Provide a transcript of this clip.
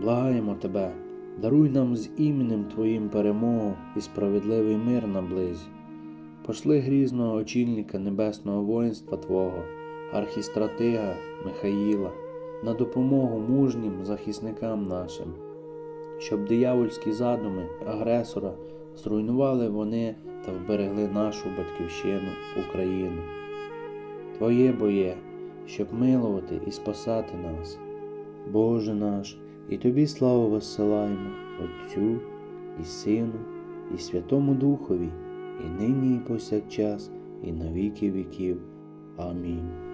Благаємо Тебе, даруй нам з іменем Твоїм перемогу і справедливий мир наблизь. Пошли грізного очільника небесного воїнства Твого, архістратига Михаїла, на допомогу мужнім захисникам нашим, щоб диявольські задуми агресора зруйнували вони та вберегли нашу батьківщину Україну. Твоє боє, щоб милувати і спасати нас. Боже наш, і Тобі славу висилаємо, Отцю і Сину, і Святому Духові, і нині, і повсякчас, і на віки віків. Амінь.